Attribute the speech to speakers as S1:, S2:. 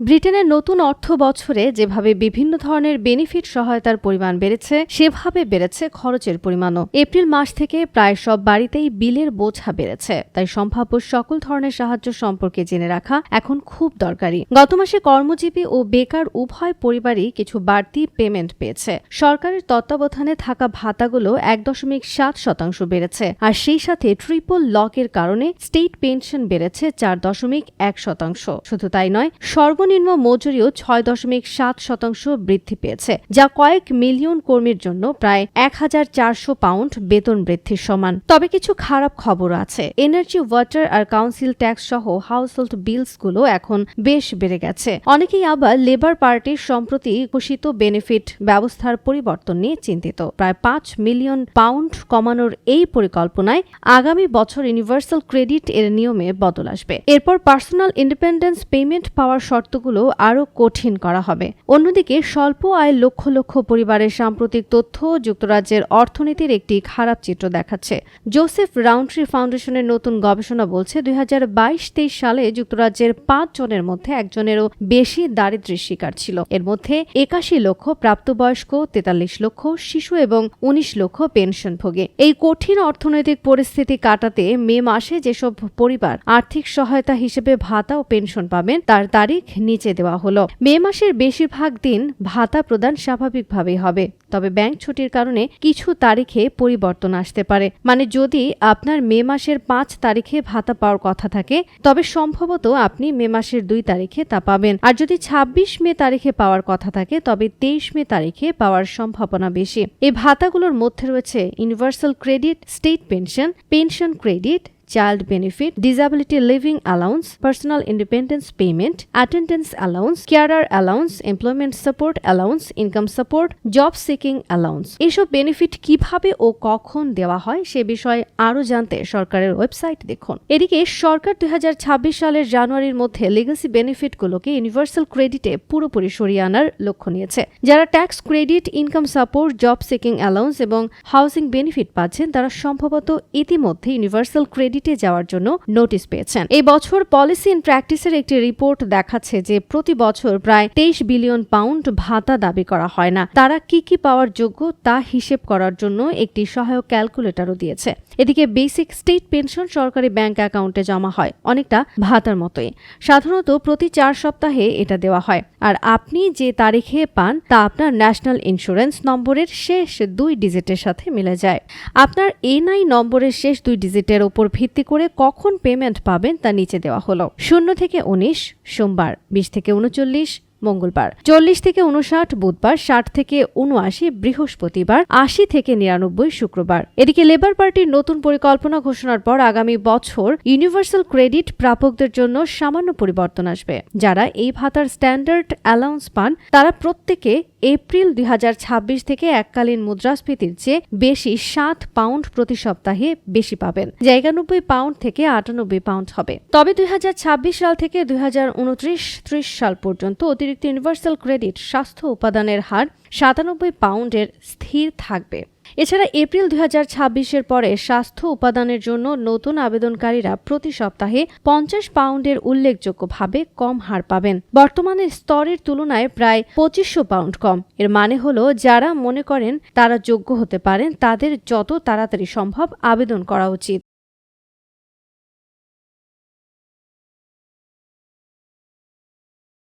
S1: ব্রিটেনের নতুন অর্থ বছরে যেভাবে বিভিন্ন ধরনের বেনিফিট সহায়তার পরিমাণ বেড়েছে, সেভাবে বেড়েছে খরচের পরিমাণও। এপ্রিল মাস থেকে প্রায় সব বাড়িতেই বিলের বোঝা বেড়েছে, তাই সম্ভাব্য সকল ধরনের সাহায্য সম্পর্কে জেনে রাখা এখন খুব দরকারি। গত মাসে কর্মজীবী ও বেকার উভয় পরিবারই কিছু বাড়তি পেমেন্ট পেয়েছে। সরকারের তত্ত্বাবধানে থাকা ভাতাগুলো এক দশমিক সাত শতাংশ বেড়েছে, আর সেই সাথে ট্রিপল লকের কারণে স্টেট পেনশন বেড়েছে চার দশমিক এক শতাংশ। শুধু তাই নয় সর্বনিম্ন মজুরিও ছয় দশমিক সাত শতাংশ বৃদ্ধি পেয়েছে, যা কয়েক মিলিয়ন কর্মীর জন্য প্রায় এক হাজার চারশো পাউন্ড বেতন বৃদ্ধির সমান। তবে কিছু খারাপ খবর আছে। এনার্জি ওয়াটার আর কাউন্সিল ট্যাক্স সহ হাউস হোল্ড বিলসগুলো এখন বেশ বেড়ে গেছে। অনেকেই আবার লেবার পার্টির সম্প্রতি ঘোষিত বেনিফিট ব্যবস্থার পরিবর্তন নিয়ে চিন্তিত। প্রায় পাঁচ মিলিয়ন পাউন্ড কমানোর এই পরিকল্পনায় আগামী বছর ইউনিভার্সাল ক্রেডিট এর নিয়মে বদল আসবে। এরপর পার্সোনাল ইন্ডিপেন্ডেন্স পেমেন্ট পাওয়ার শর্তগুলো আরও কঠিন করা হবে। অন্যদিকে স্বল্প আয়ের লক্ষ লক্ষ পরিবারের সাম্প্রতিক তথ্য যুক্তরাজ্যের অর্থনীতির একটি খারাপ চিত্র দেখাচ্ছে। জোসেফ রাউন্ট্রি ফাউন্ডেশনের নতুন গবেষণা বলছে, দুই হাজার বাইশ তেইশ সালে যুক্তরাজ্যের পাঁচ জনের মধ্যে একজনেরও বেশি দারিদ্র্যের শিকার ছিল। এর মধ্যে একাশি লক্ষ প্রাপ্তবয়স্ক, তেতাল্লিশ লক্ষ শিশু এবং উনিশ লক্ষ পেনশন পেনশনভোগী। এই কঠিন অর্থনৈতিক পরিস্থিতি কাটাতে মে মাসে যেসব পরিবার আর্থিক সহায়তা হিসেবে ভাতা ও পেনশন পাবেন, তার তারিখ নিচে দেওয়া হলো। মে মাসের বেশিরভাগ দিন ভাতা প্রদান স্বাভাবিকভাবেই হবে। তবে ব্যাংক ছুটির কারণে কিছু তারিখে পরিবর্তন আসতে পারে। মানে যদি আপনার মে মাসের পাঁচ তারিখে ভাতা পাওয়ার কথা থাকে, তবে সম্ভবত আপনি মে মাসের দুই তারিখে তা পাবেন। আর যদি ২৬ মে তারিখে পাওয়ার কথা থাকে, তবে তেইশ মে তারিখে পাওয়ার সম্ভাবনা বেশি। এই ভাতাগুলোর মধ্যে রয়েছে universal credit, state pension pension credit child benefit disability living allowance personal independence payment attendance allowance carer allowance employment support allowance income support job seeking allowance এসব বেনিফিট কীভাবে ও কখন দেওয়া হয় সে বিষয়ে আরও জানতে সরকারের ওয়েবসাইট দেখুন। এদিকে সরকার দুই হাজার ছাব্বিশ সালের জানুয়ারির মধ্যে লিগাসি বেনিফিটগুলোকে ইউনিভার্সাল ক্রেডিটে পুরোপুরি সরিয়ে আনার লক্ষ্য নিয়েছে। যারা tax credit income support job seeking allowance এবং হাউসিং বেনিফিট পাচ্ছেন তারা সম্ভবত ইতিমধ্যে ইউনিভার্সাল ক্রেডিটে যাওয়ার জন্য নোটিশ পেয়েছেন। এই বছর পলিসি ইন প্র্যাকটিসের একটি রিপোর্ট দেখাচ্ছে যে প্রতি বছর প্রায় তেইশ বিলিয়ন পাউন্ড ভাতা দাবি করা হয় না। তারা কি কি পাওয়ার যোগ্য তা হিসেব করার জন্য একটি সহায়ক ক্যালকুলেটরও দিয়েছে। এদিকে বেসিক স্টেট পেনশন সরকারি ব্যাংক অ্যাকাউন্টে জমা হয়, অনেকটা ভাতার মতোই। সাধারণত প্রতি চার সপ্তাহে এটা দেওয়া হয়। আর আপনি যে তারিখে পান, তা আপনার ন্যাশনাল ইন্স্যুরেন্স নম্বরের শেষ দুই ডিজিটের সাথে মিলে যায়। আপনার এনআই নম্বরের শেষ দুই ডিজিটের ওপর ভিত্তি করে কখন পেমেন্ট পাবেন তা নিচে দেওয়া হলো। শূন্য থেকে উনিশ, সোমবার, বিশ থেকে উনচল্লিশ, মঙ্গলবার, চল্লিশ থেকে উনষাট, বুধবার, ষাট থেকে উনআশি, বৃহস্পতিবার, আশি থেকে নিরানব্বই, শুক্রবার। এদিকে লেবার পার্টির নতুন পরিকল্পনা ঘোষণার পর আগামী বছর ইউনিভার্সাল ক্রেডিট প্রাপকদের জন্য সামান্য পরিবর্তন আসবে। যারা এই ভাতার স্ট্যান্ডার্ড অ্যালাউন্স পান, তারা প্রত্যেকে এপ্রিল দুই হাজার ছাব্বিশ থেকে এককালীন মুদ্রাস্ফীতির চেয়ে বেশি সাত পাউন্ড প্রতি সপ্তাহে বেশি পাবেন। যা একানব্বই পাউন্ড থেকে আটানব্বই পাউন্ড হবে। তবে দুই হাজার ছাব্বিশ সাল থেকে দুই ত্রিশ সাল পর্যন্ত অতিরিক্ত ইউনিভার্সাল ক্রেডিট স্বাস্থ্য উপাদানের হার সাতানব্বই পাউন্ডের স্থির থাকবে। এছাড়া এপ্রিল দুই এর পরে স্বাস্থ্য উপাদানের জন্য নতুন আবেদনকারীরা প্রতি সপ্তাহে পঞ্চাশ পাউন্ডের উল্লেখযোগ্যভাবে কম হার পাবেন। বর্তমানে স্তরের তুলনায় প্রায় পঁচিশশো পাউন্ড কম। এর মানে হলো, যারা মনে করেন তারা যোগ্য হতে পারেন, তাদের যত তাড়াতাড়ি সম্ভব আবেদন করা উচিত।